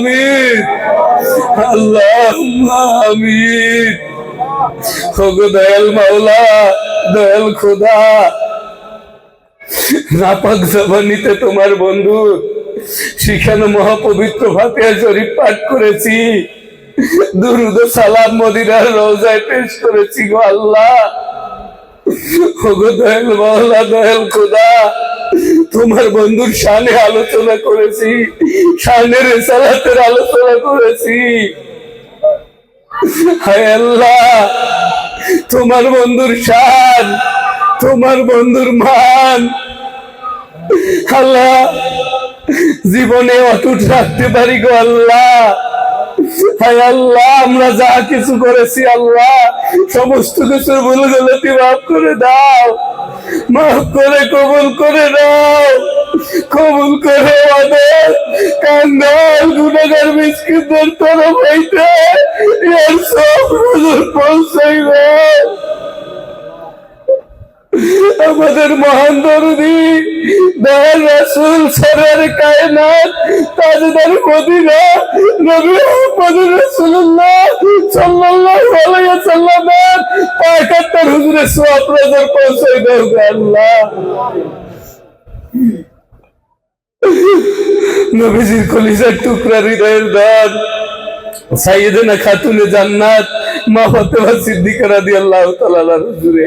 আমিন। আল্লাহ আমিন। মাওলা, দয়াল খোদা। নাপাক জবানিতে তোমার বন্ধু, সেখানে মহাপবিত্র ফাতিহা শরীফ পাঠ করেছি। দুরুদ সালাম মদিনার রোজায় পেশ করেছি গো আল্লাহ। ওগো মাওলা, দয়াল খোদা। তোমার বন্ধুর শানে আলোচনা করেছি, শানের রেসালাতের আলোচনা করেছি। আল্লাহ, তোমার বন্ধুর শান, তোমার বন্ধুর মান। আল্লাহ, জীবনে অটুট রাখতে পারি গো আল্লাহ। হায় আল্লাহ, আমরা যা কিছু করেছি আল্লাহ, সমস্ত কিছু ভুল গলতি মাফ করে দাও। মাফ করে, কবুল করে দাও কবুল করে আমাদের কান্দাল গুণাগার মিসকিনদের তরফ হইতে এর সব হুজুর পৌঁছাইবে। আমাদের মহান দরদি, দয়াল রাসূল সরার কায়নাত, তাজদার মদিনা, নবী মুহাম্মদ রাসূলুল্লাহ সাল্লাল্লাহু আলাইহি ওয়াসাল্লামের পাকাত্তর হুজুরের সওয়াব নজর পৌঁছাই দাও আল্লাহ। নবীজির কলিজার টুকরা হৃদয়ের দান সাইয়েদেনা খাতুনে জান্নাত, মা ফাতেমা সিদ্দিকা রাদিয়াল্লাহু তাআলা হুজুরে।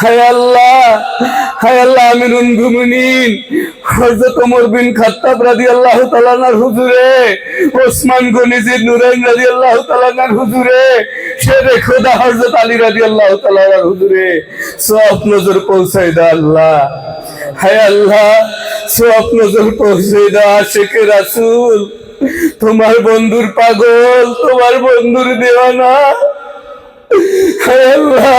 হায় আল্লাহ হায় আল্লাহ আমিরুল মুমিনিন। হযরত ওমর বিন খাত্তাব রাদিয়াল্লাহু হুজুরে, ওসমান নুরাইন রাদিয়াল্লাহু হুজুরে শেরে খোদা হযরত আলী রাদিয়াল্লাহু হুজুরে, সব নজর আল্লাহ। হায় আল্লাহ, সব নজর পৌঁছায় দাও আশিকে রাসূল। তোমার বন্ধুর পাগল, তোমার বন্ধুর দেওয়ানা। হায় আল্লাহ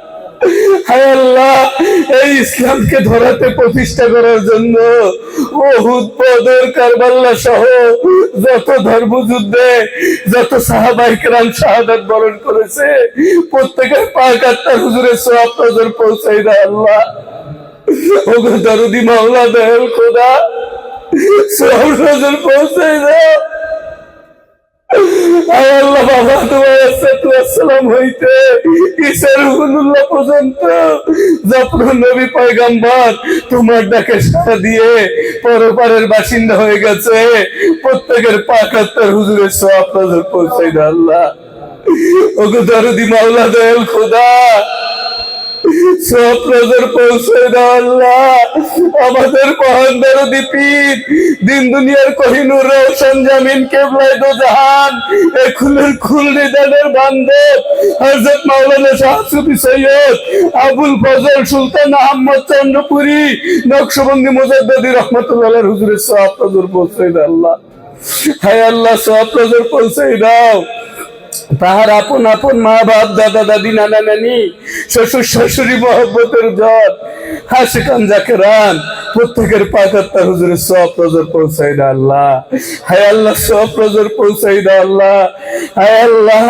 হায় আল্লাহ, এই ইসলামকে ধরাতে প্রতিষ্ঠা করার জন্য বহুত বদর কারবাল্লা সহ যত ধর্মযুদ্ধে যত সাহাবাই কেরাম শাহাদাত বরণ করেছে, প্রত্যেকের পাক আত্মার হুজুরের সব নজর পৌঁছাই দেয় আল্লাহ। ওগো দরদি মাওলা দয়াল খোদা সব নজর পৌঁছাই দাও। আল্লাহ বাবা, তোমার আসসালাম হইতে। পর্যন্ত যখন নবী পয়গাম্বর তোমার ডাকে সাড়া দিয়ে পরপারের বাসিন্দা হয়ে গেছে, প্রত্যেকের পাকাত্তর হুজুরের সব নজর পৌঁছাই আল্লাহ। ওগো দরদি মাওলা, দয়াল খোদা। পৌঁছে আমাদের মহান দিন দুনিয়ার কহিনুর জামিন দো জাহান। খুল নিদানের হযরত মাওলানা শাহ সুফি সৈয়দ আবুল ফজল সুলতান আহমদ চন্দ্রপুরি, নকশবন্দি মুজাদ্দিদি রহমাতুল্লাহ হুজুরের সব নজর পৌঁছে দাও আল্লাহ। হায় আল্লাহ সব নজর পৌঁছে দাও। তাহার আপন আপন মা বাপ, দাদা দাদি, নানা নানি, শ্বশুর শাশুড়ি, মহব্বতের জল হাসিকান জাকেরান প্রত্যেকের পাকাত্তা হুজুরের সব নজর পৌঁছাই দা আল্লাহ। হায় আল্লাহ সব নজর পৌঁছাই দা আল্লাহ। হায় আল্লাহ,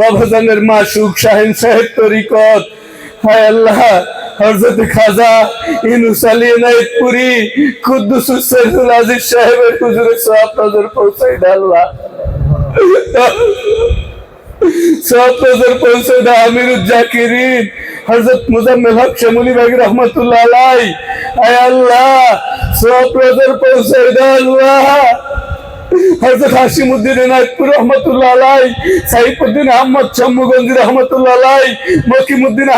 বাবা জানের মা সুখ শাহিন সাহেব তরিকত। হায় আল্লাহ হরজত খাজা ইনুস আলী নাইতপুরি, কুদ্দুস সৈয়দুল আজিজ সাহেবের হুজুরের সব নজর পৌঁছাই দা আল্লাহ। সব নজর পৌঁছে দা আমিরুল জাকিরিন হযরত মুজাম্মেল হক শামুলি ভাই রহমাতুল্লাহ আলাই আয় আল্লাহ সব নজর পৌঁছে দা আল্লাহ হজরত রহমতুল্লাহ আলাই আহমদ রহমতুল্লাহ আলাই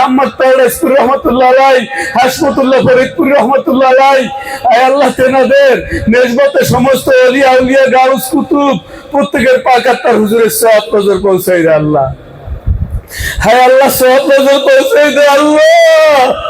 আহমদ রহমতুল্লাহ আলাই, হাসমতুল্লাহ ফরিদপুর রহমতুল্লাহ আলাই। আয় আল্লাহ তেনাদের সমস্ত অলিয়া উলিয়া গাউস কুতুব প্রত্যেকের পাকাত্তার হুজুরের সব নজর পৌঁছাই আল্লাহ। হায় আল্লাহ সব নজর পৌঁছাই দে আল্লাহ।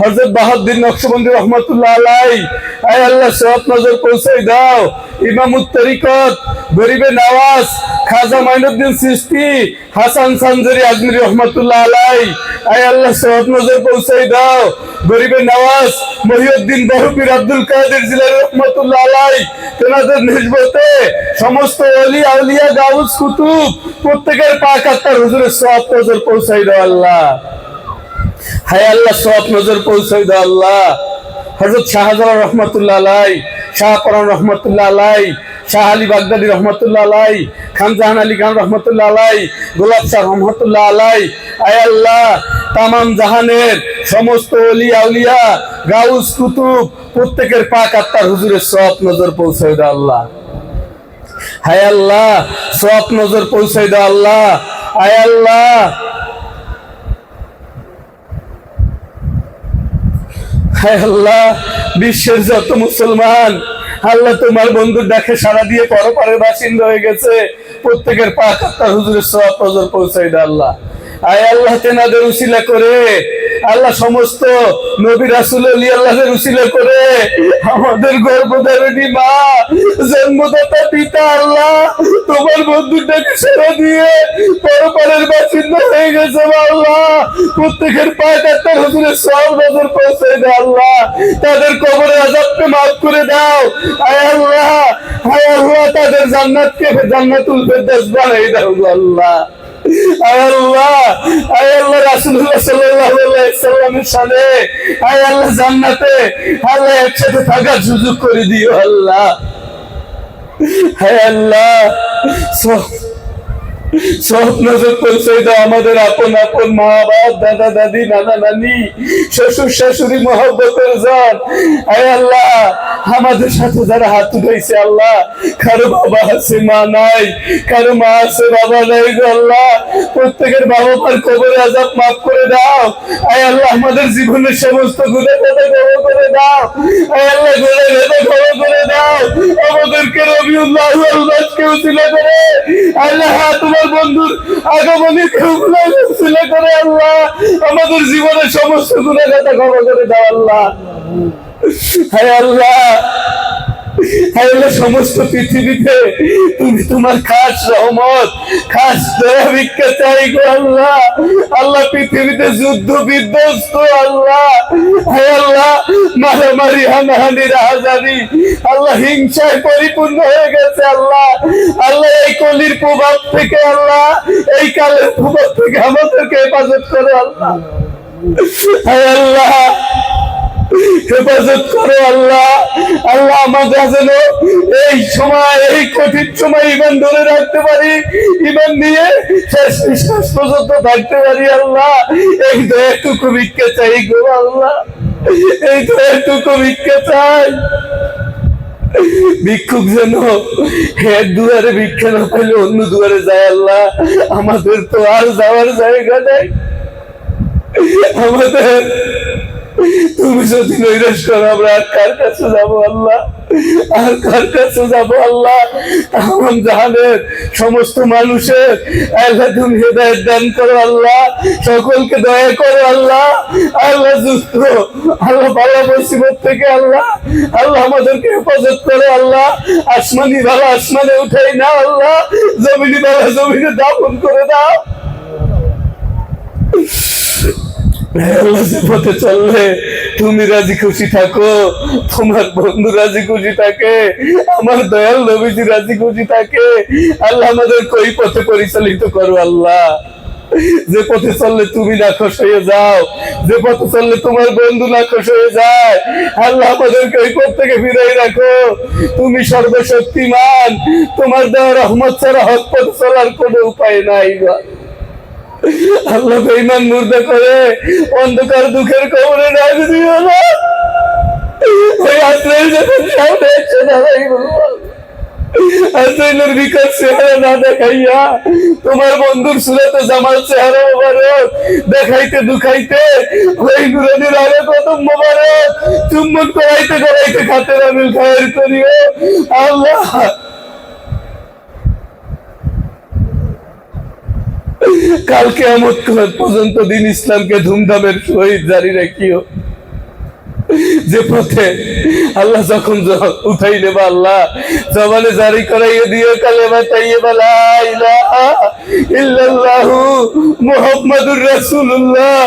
হযরত বাহাউদ্দিন নকশবন্দি রহমাতুল্লাহ আলাই আয় আল্লাহ সব নজর পৌঁছাই দাও। ইমামুত তরিকত গরিবে নওয়াজ, খাজা মাইনুদ্দিন সৃষ্টি হাসান সানজারি আজমিরি রহমাতুল্লাহ আলাই আয় আল্লাহ সব নজর পৌঁছাই দাও। গরিবে নওয়াজ, মহিউদ্দিন বহুপীর আব্দুল কাদের জিলানী রহমাতুল্লাহ আলাই তেনাদের নিসবতে সমস্ত অলি আউলিয়া, গাউস, কুতুব, প্রত্যেকের পাক আত্মার হুজুরের সব নজর পৌঁছাই দাও আল্লাহ। হায় আল্লাহ সব নজর পৌঁছাই দাও আল্লাহ। হজরত শাহজালাল রহমতুল্লাহ আলাই শাহপরান রহমতুল্লাহ আলাই, শাহ আলী বাগদাদি রহমতুল্লাহ আলাই, খান জাহান আলী খান রহমতুল্লাহ আলাই, গোলাপ শাহ রহমতুল্লাহ আলাই। আয় আল্লাহ, তামাম জাহানের সমস্ত অলি আউলিয়া গাউস কুতুব, প্রত্যেকের পাক আত্মার হুজুরের সব নজর পৌঁছাই দাও আল্লাহ। হায় আল্লাহ সব নজর পৌঁছাই দাও আল্লাহ। আয় আল্লাহ আল্লাহ, বিশ্বের যত মুসলমান, আল্লাহ তোমার বন্ধুর ডাকে সারা দিয়ে পরপারের বাসিন্দা হয়ে গেছে। প্রত্যেকের পাক আত্মার হুজুরের সব নজর পৌঁছাই দে আল্লাহ। আয় আল্লাহ, তেনাদের উশিলা করে আল্লাহ সমস্ত নবী রাসুল আলী আল্লাহের উসিলা করে আমাদের গর্ভধারণী মা, জন্মদাতা পিতা আল্লাহ, তোমার বন্ধুটাকে সেরা দিয়ে পরপারের বাসিন্দা হয়ে গেছে আল্লাহ। প্রত্যেকের পায়ে ডাক্তার হুজুরের সব নজর পৌঁছে দে আল্লাহ। তাদের কবরে আজাবকে মাফ করে দাও। আয় আল্লাহ আয় আল্লাহ, তাদের জান্নাতকে জান্নাতুল ফেরদাউস বানাই দাও আল্লাহ। আল্লাহ আল্লাহ রাসূলুল্লাহ সাল্লাল্লাহু আলাইহি সাল্লামের আল্লাহ জান্নাতে, আল্লাহ একসাথে থাকার সুযোগ করে দিও আল্লাহ। হায় আল্লাহ সব নজর পৌঁছে আমাদের আপন আপন মা, বাপ, দাদা, দাদি, নানা, নানি, শ্বশুর, শাশুড়ি, মহব্বতের জন। আয় আল্লাহ, আমাদের সাথে যারা হাত উঠাইছে আল্লাহ, কারও বাবা আছে, মা নাই, কারও মা আছে, বাবা নাই আল্লাহ। প্রত্যেকের বাবা মার কবরে আজাব মাফ করে দাও। আয় আল্লাহ, আমাদের জীবনের সমস্ত গুণে কথা ক্ষমা করে দাও। আয় আল্লাহ গুণে ভেদে ক্ষমা করে দাও। আমাদেরকে রবিউল্লাহ আল্লাহকে উচিলা করে আল্লাহ তোমার বন্ধুর আগমনী উচিলা করে আল্লাহ আমাদের জীবনের সমস্ত কথা ক্ষমা করে দাও আল্লাহ। আল্লাহ আল্লাহ সমস্ত পৃথিবীতে তুমি তোমার খাস রহমত, খাস দয়া ভিক্ষা চাই গো আল্লাহ। আল্লাহ পৃথিবীতে যুদ্ধ বিধ্বস্ত আল্লাহ। হায় আল্লাহ, মারামারি হানাহানি আল্লাহ হিংসায় পরিপূর্ণ হয়ে গেছে আল্লাহ। আল্লাহ এই কলির প্রভাব থেকে আল্লাহ, এই কালের প্রভাব থেকে আমাদেরকে হেফাজত করো আল্লাহ। আল্লাহ হেফাজত করো আল্লাহ। আল্লাহ যেন এই সময়, এই কঠিন সময় ইমান ধরে রাখতে পারি ইমান নিয়ে শেষ নিঃশ্বাস পর্যন্ত থাকতে পারি আল্লাহ। এই দয়াটুকু ভিক্ষা চাই গো আল্লাহ। এই দয়াটুকু ভিক্ষা চাই। ভিক্ষুক যেন এক দুয়ারে ভিক্ষা না পাইলে অন্য দুয়ারে যায় আল্লাহ। আমাদের তো আর যাওয়ার জায়গা নেই। আমাদের তুমি যদি নৈরাশ করো আমরা আর কার কাছে যাব আল্লাহ? আর কার কাছে যাব আল্লাহ? তাম জাহানের সমস্ত মানুষের আল্লাহ তুমি হেদায়ত দান করো আল্লাহ। সকলকে দয়া করো আল্লাহ। আল্লাহ যুক্ত আল্লাহ ভালো মুসিবত থেকে আল্লাহ। আল্লাহ আমাদেরকে হেফাজত করো আল্লাহ। আসমানি ভালো আসমানে উঠাই না আল্লাহ। জমিনি ভালো জমিনে দাপন করে দাও। পথে চললে তুমি রাজি খুশি থাকো, তোমার বন্ধু রাজি খুশি থাকে, আমার দয়াল নবীজি রাজি খুশি থাকে। আল্লাহ আমাদের কই পথে পরিচালিত করো আল্লাহ? যে পথে চললে তুমি নাখোশ হয়ে যাও, যে পথে চললে তোমার বন্ধু নাখোশ হয়ে যায়, আল্লাহ আমাদেরকে ওই পথ থেকে ফিরাই রাখো। তুমি সর্বশক্তিমান, তোমার দেওয়া রহমত ছাড়া হক পথ চলার কোনো উপায় নাই আল্লাহ বেইমান মুর্দা করে, অন্ধকার দুঃখের কবরে দিও না। ওই আশ্রয় যখন সামনে আশ্রয়ের বিকাশ চেহারা না দেখাইয়া তোমার বন্ধুর সুরাতে জামাল চেহারা মোবারক, দেখাইতে দুখাইতে, ওই নুরানির আগে কত মোবারক। চুম্বন করাইতে করাইতে খাতে রামিল খায়ের করিও আল্লাহ কালকে আমত পর্যন্ত দিন ইসলামকে ধুমধামের সহিত জারি রাখিও। যে পথে আল্লাহ যখন উঠাই নেবা আল্লাহ, জবানে জারি করাইয়ে দিও কালেমা তাইয়েবা লা মুহাম্মাদুর আলাইহি ওয়াসাল্লাম